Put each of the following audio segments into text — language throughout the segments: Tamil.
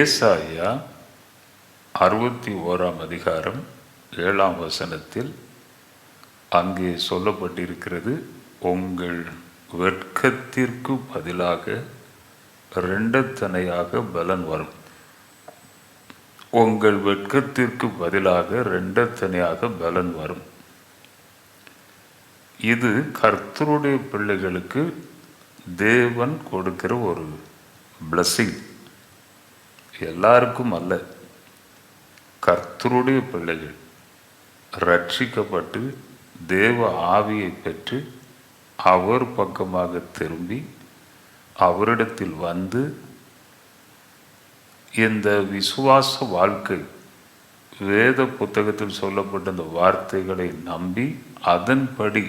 ஏசாயா அறுபத்தி ஓராம் அதிகாரம் ஏழாம் வசனத்தில் அங்கே சொல்லப்பட்டிருக்கிறது உங்கள் வெட்கத்திற்கு பதிலாக ரெண்டத்தனையாக பலன் வரும். உங்கள் வெட்கத்திற்கு பதிலாக ரெண்டத்தனையாக பலன் வரும். இது கர்த்தருடைய பிள்ளைகளுக்கு தேவன் கொடுக்கிற ஒரு பிளஸ்ஸிங் எல்லாருக்கும் அல்ல. கர்த்தருடைய பிள்ளைகள் ரட்சிக்கப்பட்டு தேவ ஆவியை பெற்று அவர் பக்கமாக திரும்பி அவரிடத்தில் வந்து இந்த விசுவாச வாழ்க்கை வேத புத்தகத்தில் சொல்லப்பட்ட இந்த வார்த்தைகளை நம்பி அதன்படி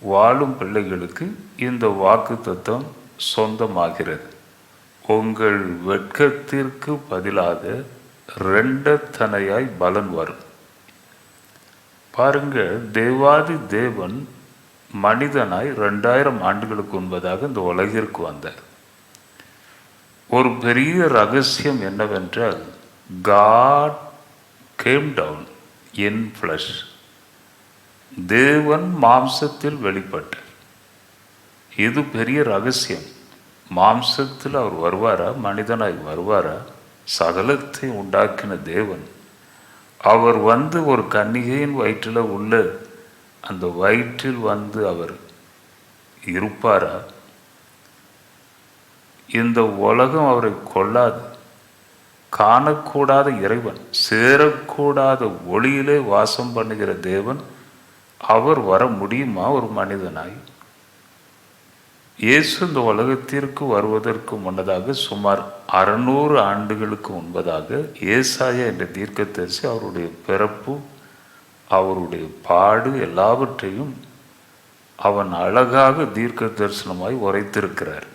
வாழும் பிள்ளைகளுக்கு இந்த வாக்கு தத்துவம் சொந்தமாகிறது. உங்கள் வெட்கத்திற்கு பதிலாக ரெண்டத்தனையாய் பலன் வரும். பாருங்க தேவாதி தேவன் மனிதனாய் ரெண்டாயிரம் ஆண்டுகளுக்கு முன்பதாக இந்த உலகிற்கு வந்தார். ஒரு பெரிய ரகசியம் என்னவென்றால் God came down in flesh தேவன் மாம்சத்தில் வெளிப்பட்டார். இது பெரிய ரகசியம். மாம்சத்தில் அவர் வருவாரா? மனிதனாய் வருவாரா? சகலத்தை உண்டாக்கின தேவன். அவர் வந்து ஒரு கன்னிகையின் வயிற்றில் உள்ள அந்த வயிற்றில் வந்து அவர் இருப்பாரா? இந்த உலகம் அவரை கொள்ளாது. காணக்கூடாத இறைவன் சேரக்கூடாத ஒளியிலே வாசம் பண்ணுகிற தேவன் அவர் வர முடியுமா ஒரு மனிதனாய்? இயேசு இந்த உலகத்திற்கு வருவதற்கு முன்னதாக சுமார் அறுநூறு ஆண்டுகளுக்கு முன்பதாக ஏசாயா என்ற தீர்க்கத்தரிசி அவருடைய பிறப்பு அவருடைய பாடு எல்லாவற்றையும் அவன் அழகாக தீர்க்க தரிசனமாய் உரைத்திருக்கிறார்.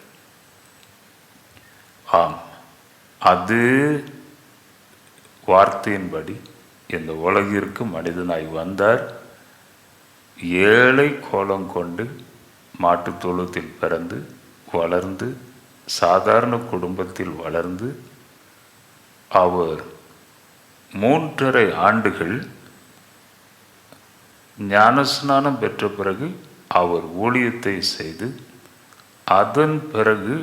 ஆம் அது வார்த்தையின்படி இந்த உலகிற்கு மனிதனாய் வந்தார். ஏழை கோலம் கொண்டு மாட்டுத் தொழுத்தில் பிறந்து வளர்ந்து சாதாரண குடும்பத்தில் வளர்ந்து அவர் மூன்றரை ஆண்டுகள் ஞானஸ்நானம் பெற்ற பிறகு அவர் ஊழியத்தை செய்து அதன் பிறகு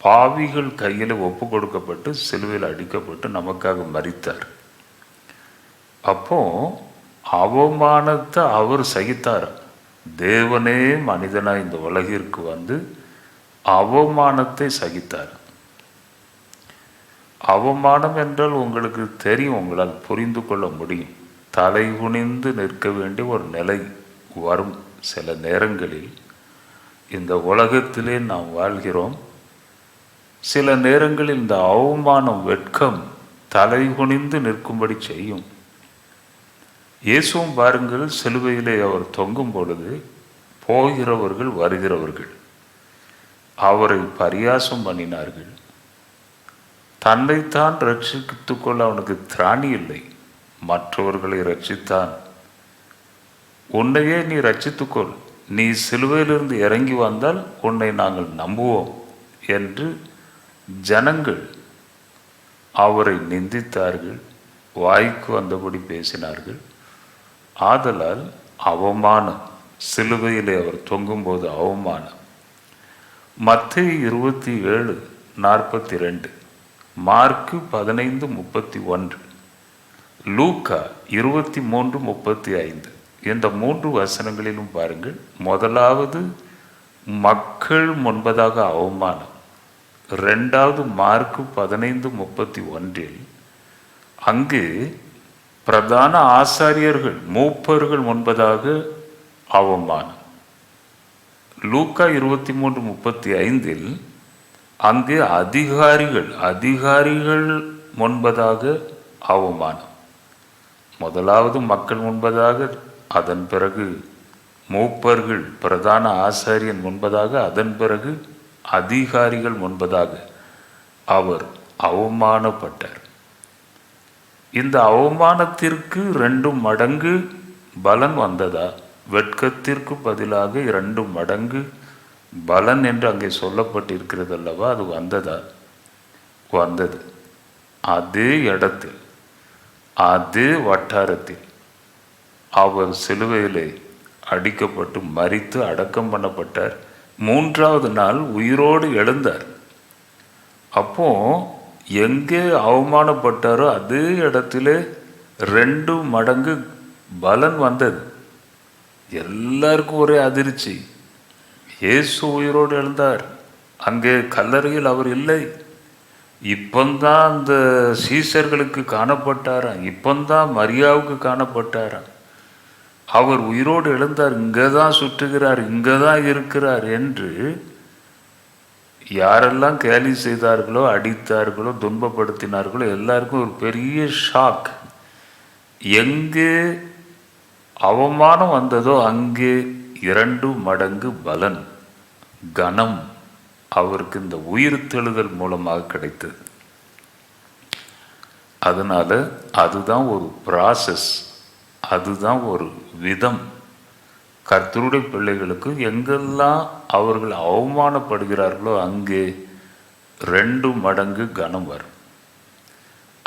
பாவிகள் கையில் ஒப்பு கொடுக்கப்பட்டு சிலுவையில் அடிக்கப்பட்டு நமக்காக மறித்தார் அப்போ அவமானத்தை அவர் சகித்தார் தேவனே மனிதனாக இந்த உலகிற்கு வந்து அவமானத்தை சகித்தார். அவமானம் என்றால் உங்களுக்கு தெரியும் உங்களால் புரிந்து கொள்ள முடியும். தலை குனிந்து நிற்க வேண்டிய ஒரு நிலை வரும் சில நேரங்களில். இந்த உலகத்திலே நாம் வாழ்கிறோம். சில நேரங்களில் இந்த அவமானம் வெட்கம் தலை குனிந்து நிற்கும்படி செய்யும். இயேசுவும் பாருங்கள் சிலுவையிலே அவர் தொங்கும் பொழுது போகிறவர்கள் வருகிறவர்கள். அவரை பரியாசம் பண்ணினார்கள். தன்னைத்தான் ரட்சித்து கொள்ள அவனுக்கு திராணி இல்லை. மற்றவர்களை ரட்சித்தான். உன்னையே நீ ரட்சித்துக்கொள். நீ சிலுவையிலிருந்து இறங்கி வந்தால் உன்னை நாங்கள் நம்புவோம் என்று ஜனங்கள் அவரை நிந்தித்தார்கள். வாய்க்கு வந்தபடி பேசினார்கள். ஆதலால் அவமானம். சிலுவையிலே அவர் தொங்கும்போது அவமானம். மத்திய இருபத்தி ஏழு நாற்பத்தி ரெண்டு மார்க்கு பதினைந்து முப்பத்தி ஒன்று லூக்கா இருபத்தி மூன்று முப்பத்தி ஐந்து இந்த மூன்று வசனங்களிலும் பாருங்கள். முதலாவது மக்கள் முன்பதாக அவமானம். ரெண்டாவது மார்க்கு பதினைந்து முப்பத்தி ஒன்றில் அங்கு பிரதான ஆசாரியர்கள் மூப்பர்கள் முன்பதாக அவமானம் லூக்கா இருபத்தி மூன்று முப்பத்தி ஐந்தில் அங்கே அதிகாரிகள் அதிகாரிகள் முன்பதாக அவமானம் முதலாவது மக்கள் முன்பதாக அதன் பிறகு மூப்பர்கள் பிரதான ஆசாரியன் முன்பதாக அதன் பிறகு அதிகாரிகள் முன்பதாக அவர் அவமானப்பட்டார். இந்த அவமானத்திற்கு ரெண்டு மடங்கு பலன் வந்ததா? வெட்கத்திற்கு பதிலாக இரண்டு மடங்கு பலன் என்று அங்கே சொல்லப்பட்டிருக்கிறது அல்லவா? அது வந்ததா? வந்தது. அதே இடத்தில் அதே வட்டாரத்தில் அவர் சிலுவையிலே அடிக்கப்பட்டு மறித்து அடக்கம் பண்ணப்பட்டார். மூன்றாவது நாள் உயிரோடு எழுந்தார். அப்போது எங்கே அவமானப்பட்டாரோ அதே இடத்துல ரெண்டு மடங்கு பலன் வந்தது. எல்லாருக்கும் ஒரே அதிர்ச்சி. இயேசு உயிரோடு எழுந்தார். அங்கே கல்லறையில் அவர் இல்லை. இப்பந்தான் அந்த சீசர்களுக்கு காணப்பட்டாராம். இப்பந்தான் மரியாவுக்கு காணப்பட்டாராம். அவர் உயிரோடு எழுந்தார். இங்கே தான் சுற்றுகிறார். இங்கே தான் இருக்கிறார் என்று யாரெல்லாம் கேலி செய்தார்களோ அடித்தார்களோ துன்பப்படுத்தினார்களோ எல்லாருக்கும் ஒரு பெரிய ஷாக் எங்கே அவமானம் வந்ததோ அங்கே இரண்டு மடங்கு பலன் கனம் அவருக்கு இந்த உயிர் தெழுதல் மூலமாக கிடைத்தது. அதனால் அதுதான் ஒரு ப்ராசஸ் அதுதான் ஒரு விதம். கர்த்தருடைய பிள்ளைகளுக்கு எங்கெல்லாம் அவர்கள் அவமானப்படுகிறார்களோ அங்கே ரெண்டு மடங்கு கனம் வரும்.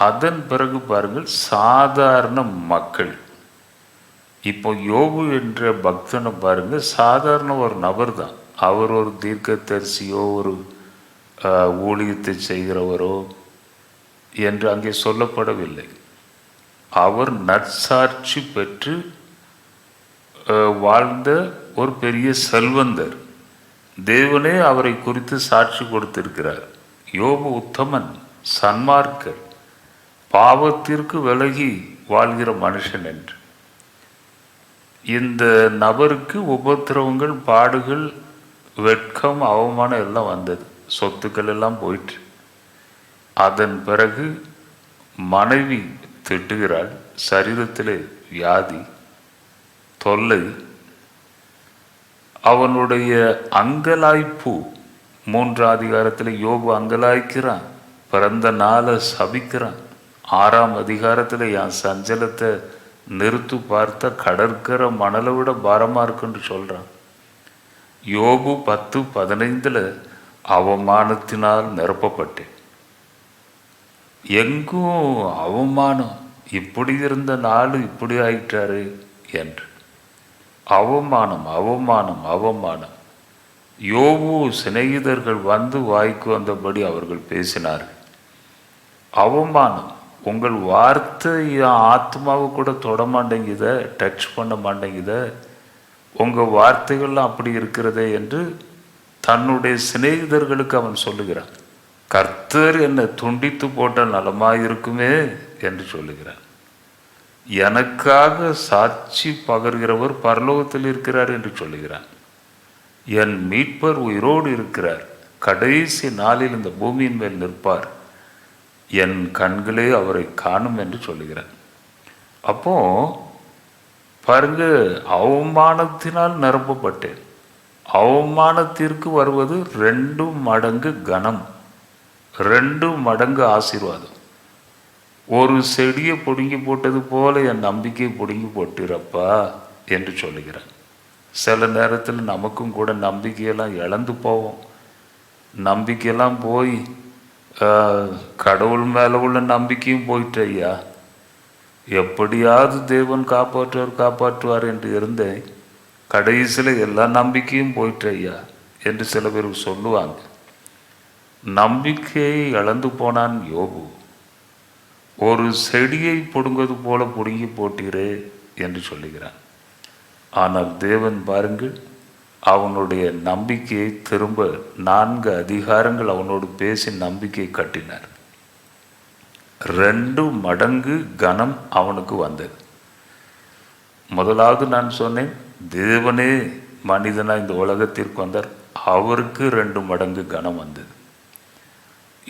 அதன் பிறகு பாருங்கள் சாதாரண மக்கள். இப்போ யோபு என்ற பக்தனை பாருங்கள் சாதாரண ஒரு நபர் தான் அவர் ஒரு தீர்க்கதரிசியோ ஒரு ஊழியத்தை செய்கிறவரோ என்று அங்கே சொல்லப்படவில்லை. அவர் நற்சாட்சி பெற்று வாழ்ந்த ஒரு பெரிய செல்வந்தர். தேவனே அவரை குறித்து சாட்சி கொடுத்திருக்கிறார். யோபு உத்தமன் சன்மார்க்கர் பாவத்திற்கு விலகி வாழ்கிற மனுஷன் என்று. இந்த நபருக்கு உபத்திரவங்கள் பாடுகள் வெட்கம் அவமானம் எல்லாம் வந்தது. சொத்துக்கள் எல்லாம் போயிற்று. அதன் பிறகு மனைவி திட்டுகிறாள். சரீரத்திலே வியாதி. தொல்லை அவனுடைய அங்கலாய்ப்பு மூன்றாம் அதிகாரத்தில் யோபு அங்கலாய்க்கிறான் பிறந்த நாளை சபிக்கிறான் ஆறாம் அதிகாரத்தில் என் சஞ்சலத்தை நிறுத்து பார்த்த கடற்கரை மணலை விட பாரமாக இருக்குன்னு சொல்கிறான் யோபு பத்து பதினைந்தில் அவமானத்தினால் நிரப்பப்பட்டேன். எங்கும் அவமானம் இப்படி இருந்த நாள் இப்படி ஆயிட்டாரு என்று. அவமானம் அவமானம் அவமானம். யோபு சிநேகிதர்கள் வந்து வாய்க்கு வந்தபடி அவர்கள் பேசினார்கள். அவமானம் உங்கள் வார்த்தை என் ஆத்மாவை கூட தொட மாட்டேங்குத டச் பண்ண மாட்டேங்குத உங்கள் வார்த்தைகள்லாம் அப்படி இருக்கிறதே என்று தன்னுடைய சிநேகிதர்களுக்கு அவன் சொல்லுகிறான். கர்த்தர் என்னை துண்டித்து போட்ட நலமாக இருக்குமே என்று சொல்லுகிறான். எனக்காக சாட்சி பகர்கிறவர் பரலோகத்தில் இருக்கிறார் என்று சொல்லுகிறான். என் மீட்பர் உயிரோடு இருக்கிறார். கடைசி நாளில் இந்த பூமியின் மேல் நிற்பார். என் கண்களே அவரை காணும் என்று சொல்லுகிறார் அப்போ பாருங்க அவமானத்தினால் நிரப்பப்பட்டேன். அவமானத்திற்கு வருவது ரெண்டு மடங்கு கனம் ரெண்டு மடங்கு ஆசீர்வாதம். ஒரு செடியை பிடுங்கி போட்டது போல என் நம்பிக்கையை பிடுங்கி போட்டுறப்பா என்று சொல்லுகிறான் சில நேரத்தில் நமக்கும் கூட நம்பிக்கையெல்லாம் இழந்து போவோம். நம்பிக்கையெல்லாம் போய் கடவுள் மேலே உள்ள நம்பிக்கையும் போயிட்டு ஐயா. எப்படியாவது தேவன் காப்பாற்றுவார் காப்பாற்றுவார் என்று இருந்தேன். கடைசியில் எல்லா நம்பிக்கையும் போயிட்டு ஐயா என்று சில பேர் சொல்லுவாங்க. நம்பிக்கையை இழந்து போனான் யோபு. ஒரு செடியை பிடுங்குவது போல பிடுங்கி போட்டீரே என்று சொல்லுகிறான். ஆனால் தேவன் பாருங்கள் அவனுடைய நம்பிக்கையை திரும்ப நான்கு அதிகாரங்கள் அவனோடு பேசி நம்பிக்கையை கட்டினார். ரெண்டு மடங்கு கனம் அவனுக்கு வந்தது. முதலாவது நான் சொன்னேன் தேவனே மனிதனாக இந்த உலகத்திற்கு வந்தார் அவருக்கு ரெண்டு மடங்கு கனம் வந்தது.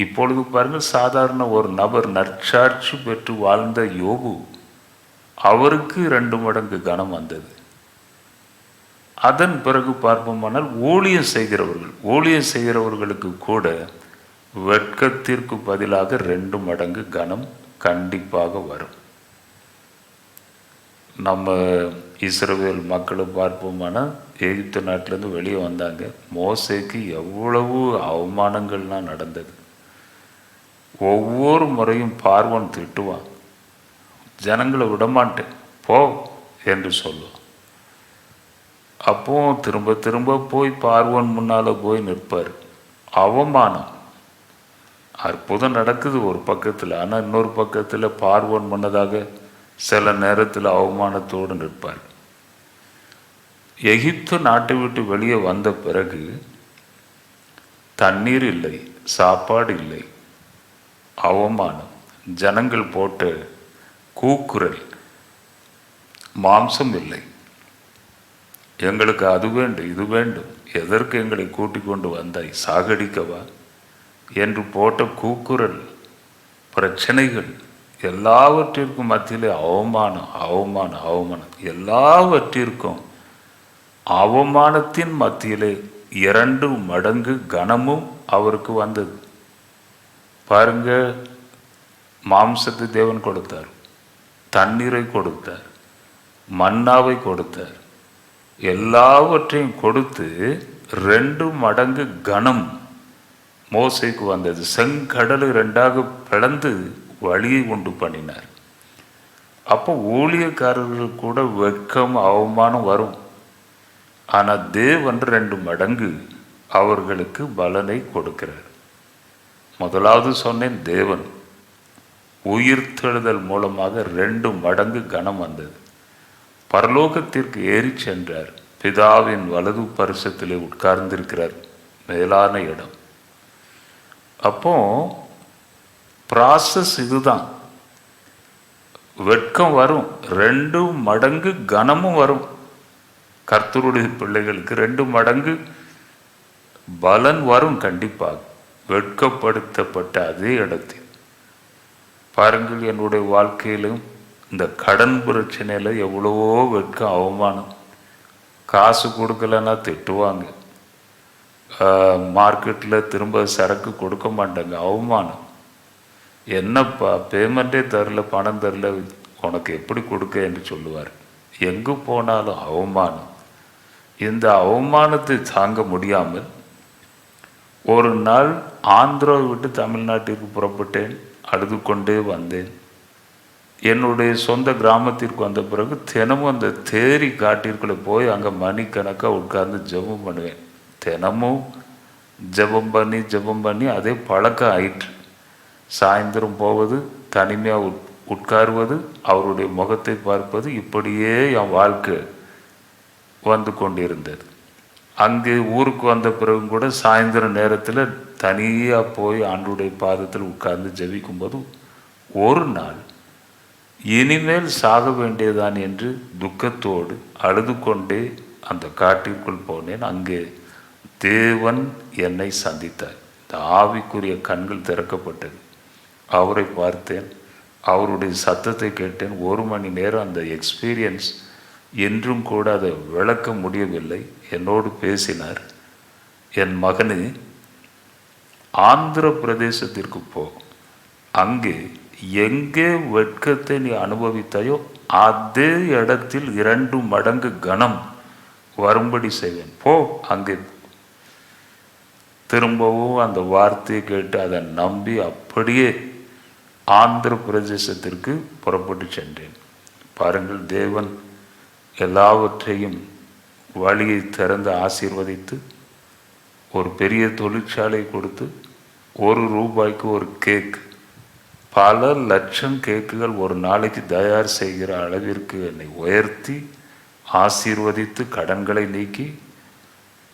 இப்பொழுது பாருங்கள் சாதாரண ஒரு நபர் நற்சாட்சி பெற்று வாழ்ந்த யோபு அவருக்கு ரெண்டு மடங்கு கனம் வந்தது. அதன் பிறகு பார்ப்போமானால் ஊழியம் செய்கிறவர்கள் ஊழியம் செய்கிறவர்களுக்கு கூட வெட்கத்திற்கு பதிலாக ரெண்டு மடங்கு கனம் கண்டிப்பாக வரும். நம்ம இஸ்ரவேல் மக்களை பார்ப்போமானால் எகிப்து நாட்டிலேருந்து வெளியே வந்தாங்க. மோசைக்கு எவ்வளவு அவமானங்கள்லாம் நடந்தது. ஒவ்வொரு முறையும் பார்வன் திட்டுவான். ஜனங்களை விடமாட்டேன் போ என்று சொல்லுவான். அப்போ திரும்ப திரும்ப போய் பார்வன் முன்னால போய் நிற்பார். அவமானம். அற்புதம் நடக்குது ஒரு பக்கத்தில் ஆனால் இன்னொரு பக்கத்தில் பார்வன் முன்னதாக சில நேரத்தில் அவமானத்தோடு நிற்பார். எகிப்து நாட்டை விட்டு வெளியே வந்த பிறகு தண்ணீர் இல்லை சாப்பாடு இல்லை அவமானம் ஜனங்கள் போட்ட கூக்குரல் மாம்சம் இல்லை. எங்களுக்கு அது வேண்டும் இது வேண்டும். எதற்கு எங்களை கூட்டிக் கொண்டு வந்தாய்? சாகடிக்கவா? என்று போட்ட கூக்குரல் பிரச்சனைகள் எல்லாவற்றிற்கும் மத்தியிலே அவமானம் அவமானம் அவமானம். எல்லாவற்றிற்கும் அவமானத்தின் மத்தியிலே இரண்டு மடங்கு கனமும் அவருக்கு வந்தது. பாருங்க மாம்சத்தை தேவன் கொடுத்தார். தண்ணீரை கொடுத்தார். மன்னாவை கொடுத்தார். எல்லாவற்றையும் கொடுத்து ரெண்டு மடங்கு கனம் மோசைக்கு வந்தது. செங்கடல் ரெண்டாக பிளந்து வழியை உண்டு பண்ணினார். அப்போ ஊழியக்காரர்கள் கூட வெட்கம் அவமானம் வரும். ஆனால் தேவன் ரெண்டு மடங்கு அவர்களுக்கு பலனை கொடுக்கிறார். முதலாவது சொன்னேன் தேவன். உயிர்த்தெழுதல் மூலமாக ரெண்டு மடங்கு கனம் வந்தது. பரலோகத்திற்கு ஏறி சென்றார். பிதாவின் வலது பரிசத்திலே உட்கார்ந்திருக்கிறார். மேலான இடம். அப்போ ப்ராசஸ் இதுதான். வெட்கம் வரும். ரெண்டு மடங்கு கனமும் வரும். கர்த்தருடைய பிள்ளைகளுக்கு ரெண்டு மடங்கு பலன் வரும் கண்டிப்பாக. வெட்கப்படுத்தப்பட்ட அதே இடத்தில். பாருங்கள் என்னுடைய வாழ்க்கையிலும் இந்த கடன் பிரச்சனையில் எவ்வளவோ வெட்கம் அவமானம். காசு கொடுக்கலன்னா திட்டுவாங்க. மார்க்கெட்டில் திரும்ப சரக்கு கொடுக்க மாட்டாங்க. அவமானம். என்னப்பா பேமெண்ட்டே தரல பணம் தரல உனக்கு எப்படி கொடுக்க என்று சொல்லுவார். எங்கு போனாலும் அவமானம். இந்த அவமானத்தை தாங்க முடியாமல் ஒரு நாள் ஆந்திராவை விட்டு தமிழ்நாட்டிற்கு புறப்பட்டேன் அழுது கொண்டே வந்தேன். என்னுடைய சொந்த கிராமத்திற்கு வந்த பிறகு தினமும் அந்த தேரி காட்டிற்குள்ளே போய் அங்கே மணிக்கணக்காக உட்கார்ந்து ஜெபம் பண்ணுவேன். தினமும் ஜெபம் பண்ணி ஜெபம் பண்ணி அதே பழக்கம் ஆயிற்று. சாயந்தரம் போவது தனிமையாக உட் உட்காருவது அவருடைய முகத்தை பார்ப்பது இப்படியே என் வாழ்க்கை வந்து கொண்டிருந்தது. அங்கே ஊருக்கு வந்த பிறகு கூட சாயந்தர நேரத்தில் தனியாக போய் ஆண்டுடைய பாதத்தில் உட்கார்ந்து ஜெபிக்கும்போது ஒரு நாள் இனிமேல் சாக வேண்டியதான் என்று துக்கத்தோடு அழுது கொண்டே அந்த காட்டிற்குள் போனேன். அங்கே தேவன் என்னை சந்தித்தார். இந்த ஆவிக்குரிய கண்கள் திறக்கப்பட்டது. அவரை பார்த்தேன். அவருடைய சத்தத்தை கேட்டேன். ஒரு மணி நேரம் அந்த எக்ஸ்பீரியன்ஸ் என்றும் கூட அதை விளக்க முடியவில்லை. என்னோடு பேசினார். என் மகனே ஆந்திர பிரதேசத்திற்கு போ. அங்கே எங்கே வெட்கத்தை நீ அனுபவித்தாயோ அதே இடத்தில் இரண்டு மடங்கு கனம் வரும்படி செய்வேன். போ அங்கே திரும்பவும் அந்த வார்த்தையை கேட்டு அதை நம்பி அப்படியே ஆந்திர பிரதேசத்திற்கு புறப்பட்டு சென்றேன். பாருங்கள் தேவன் எல்லாவற்றையும் வழியை திறந்து ஆசீர்வதித்து ஒரு பெரிய தொழிற்சாலை கொடுத்து ஒரு ரூபாய்க்கு ஒரு கேக் பல லட்சம் கேக்குகள் ஒரு நாளைக்கு தயார் செய்கிற அளவிற்கு என்னை உயர்த்தி ஆசீர்வதித்து கடன்களை நீக்கி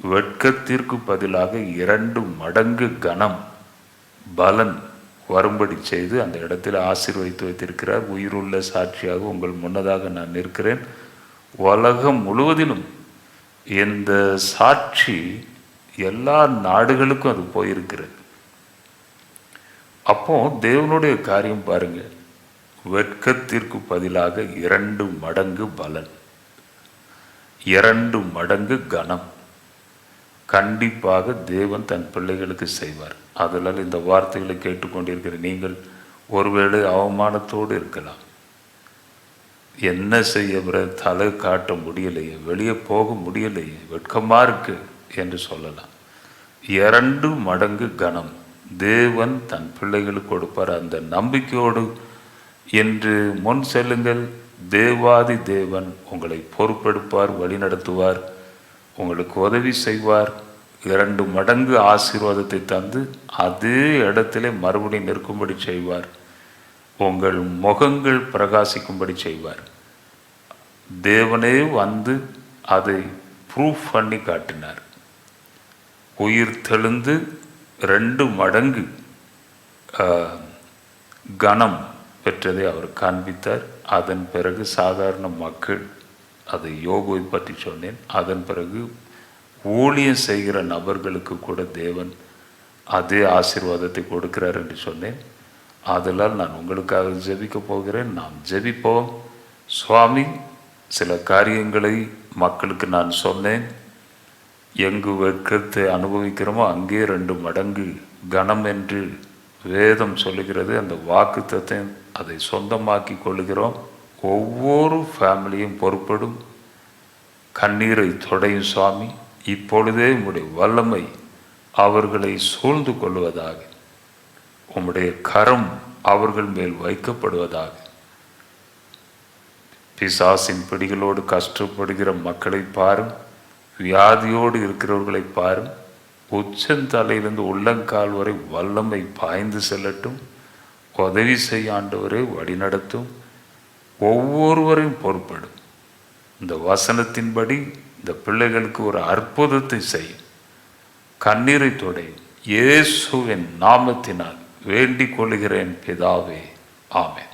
வெட்கத்திற்கு பதிலாக இரண்டு மடங்கு கணம் பலன் வரும்படி செய்து அந்த இடத்தில் ஆசீர்வதித்து வைத்திருக்கிறார். உயிருள்ள சாட்சியாக உங்கள் முன்னதாக நான் நிற்கிறேன். உலகம் முழுவதிலும் இந்த சாட்சி எல்லா நாடுகளுக்கும் அது போயிருக்கிறது. அப்போ தேவனுடைய காரியம் பாருங்க. வெட்கத்திற்கு பதிலாக இரண்டு மடங்கு பலன். இரண்டு மடங்கு கனம். கண்டிப்பாக தேவன் தன் பிள்ளைகளுக்கு செய்வார். அதனால் இந்த வார்த்தைகளை கேட்டுக்கொண்டிருக்கிற நீங்கள் ஒருவேளை அவமானத்தோடு இருக்கலாம். என்ன செய்ய தலை காட்ட முடியலையே வெளியே போக முடியலையே வெட்கமாக இருக்கு என்று சொல்லலாம். இரண்டு மடங்கு கனம். தேவன் தன் பிள்ளைகளுக்கு கொடுப்பார் அந்த நம்பிக்கையோடு என்று முன் செல்லுங்கள். தேவாதி தேவன் உங்களை பொறுப்பெடுப்பார் வழிநடத்துவார் உங்களுக்கு உதவி செய்வார். இரண்டு மடங்கு ஆசீர்வாதத்தை தந்து அதே இடத்திலே மறுபடியும் நிற்கும்படி செய்வார். உங்கள் முகங்கள் பிரகாசிக்கும்படி செய்வார். தேவனே வந்து அதை ப்ரூஃப் பண்ணி காட்டினார். உயிர் தெழுந்து ரெண்டு மடங்கு கனம் பெற்றதை அவர் காண்பித்தார். அதன் பிறகு சாதாரண மக்கள் அதை யோகுவை பற்றி சொன்னேன் அதன் பிறகு ஊழியம் செய்கிற நபர்களுக்கு கூட தேவன் அதே ஆசீர்வாதத்தை கொடுக்கிறார் என்று சொன்னேன். ஆதலால் நான் உங்களுக்காக ஜெபிக்க போகிறேன். நாம் ஜெபிப்போம். சுவாமி சில காரியங்களை மக்களுக்கு நான் சொன்னேன். எங்கு வெட்கத்தை அனுபவிக்கிறோமோ அங்கே ரெண்டு மடங்கு கனம் என்று வேதம் சொல்லுகிறது. அந்த வாக்குத்தத்தை அதை சொந்தமாக்கி கொள்கிறோம் ஒவ்வொரு ஃபேமிலியும் பொறுப்படும். கண்ணீரை தொடையும் சுவாமி. இப்பொழுதே உங்களுடைய வல்லமை அவர்களை சூழ்ந்து கொள்வதாக. உம்முடைய கரம் அவர்கள் மேல் வைக்கப்படுவதாக. பிசாசின் பிடிகளோடு கஷ்டப்படுகிற மக்களை பாரும் வியாதியோடு இருக்கிறவர்களை பாரும் உச்சந்தலையிலிருந்து உள்ளங்கால் வரை வல்லமை பாய்ந்து செல்லட்டும் உதவி செய்ய ஆண்டவரை வழிநடத்தும் ஒவ்வொருவரையும் பொறுப்படும். இந்த வசனத்தின்படி இந்த பிள்ளைகளுக்கு ஒரு அற்புதத்தை செய்யும். கண்ணீரை தொடையும். இயேசுவின் நாமத்தினால் வேண்டிக் கொள்கிறேன் பிதாவே. ஆமே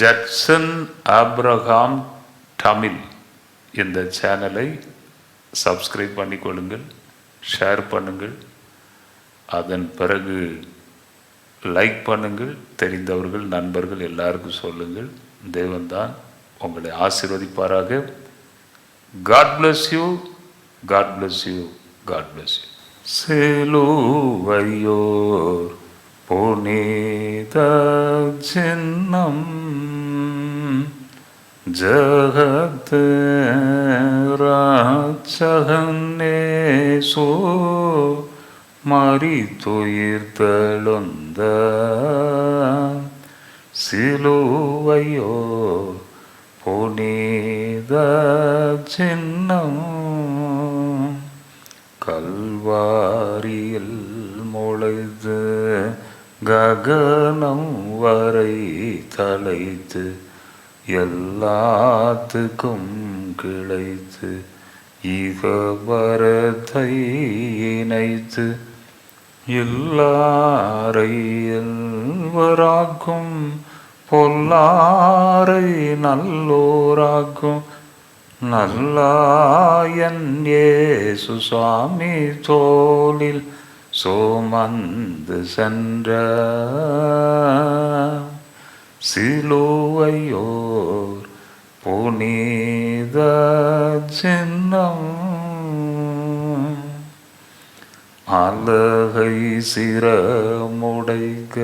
ஜட்சன் ஆப்ரஹாம் தமிழ் இந்த சேனலை சப்ஸ்கிரைப் பண்ணிக்கொள்ளுங்கள் ஷேர் பண்ணுங்கள். அதன் பிறகு லைக் பண்ணுங்கள் தெரிந்தவர்கள் நண்பர்கள் எல்லாருக்கும் சொல்லுங்கள். தேவன்தான் உங்களை ஆசீர்வதிப்பாராக. God bless you God bless you God bless you சிலுவையோர் புனித சின்னம் ஜகத் ராட்சகன்னேசோ மறித்துயிர்த்தெழுந்த சிலுவையோ புனித சின்னம் கல்வாரியில் ககனம் வரை தலைத்து எல்லாத்துக்கும் கிளைத்து இகபரத்தை இணைத்து எல்லாரை எல்வராக்கும் பொல்லாரை நல்லோராக்கும் நல்லாயன் ஏசு சுவாமி தோளில் சோமந்து சென்ற சிலோவையோர் புனித சின்னம். அலகை சிரமுடைக்க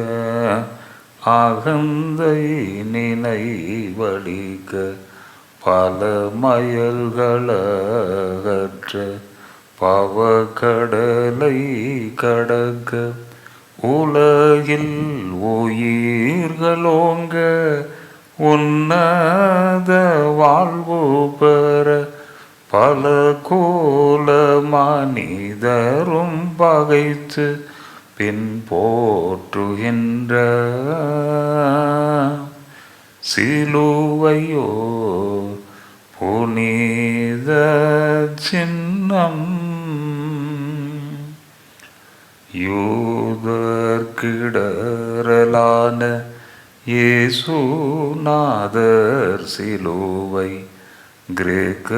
அகந்தை நினைவழிக்க பல மயல்களற்ற பவக்கடலை கடக்க உலகில் உயிர்களோங்க உன்னத வாழ்வு பெற பல கோல மனிதரும் பகைத்து பின் போற்றுகின்ற சிலுவையோ புனித சின்னம். யூதர்கிடரலான இயேசுநாதர் சிலுவை கிரேக்க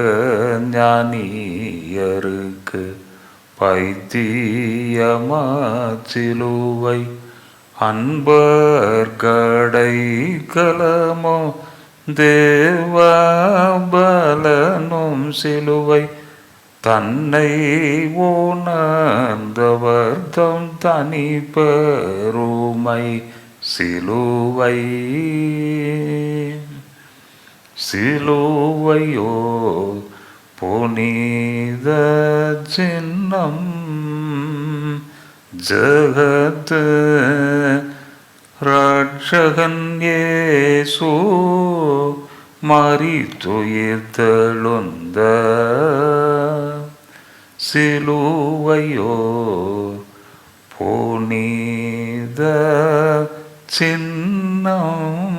ஞானியருக்கு பைத்தியமா சிலுவை அன்பர்கடை கலமோ தேவபலனும் சிலுவை தன்னை உணர்ந்தவர்தம் தனி பெருமை சிலுவை. சிலுவையோ புனித சின்னம் ஜகத் ரட்சகன் ஏசோ மறித்துயிர்த்தலுந்த సిలువయో పోనీద చిన్నం.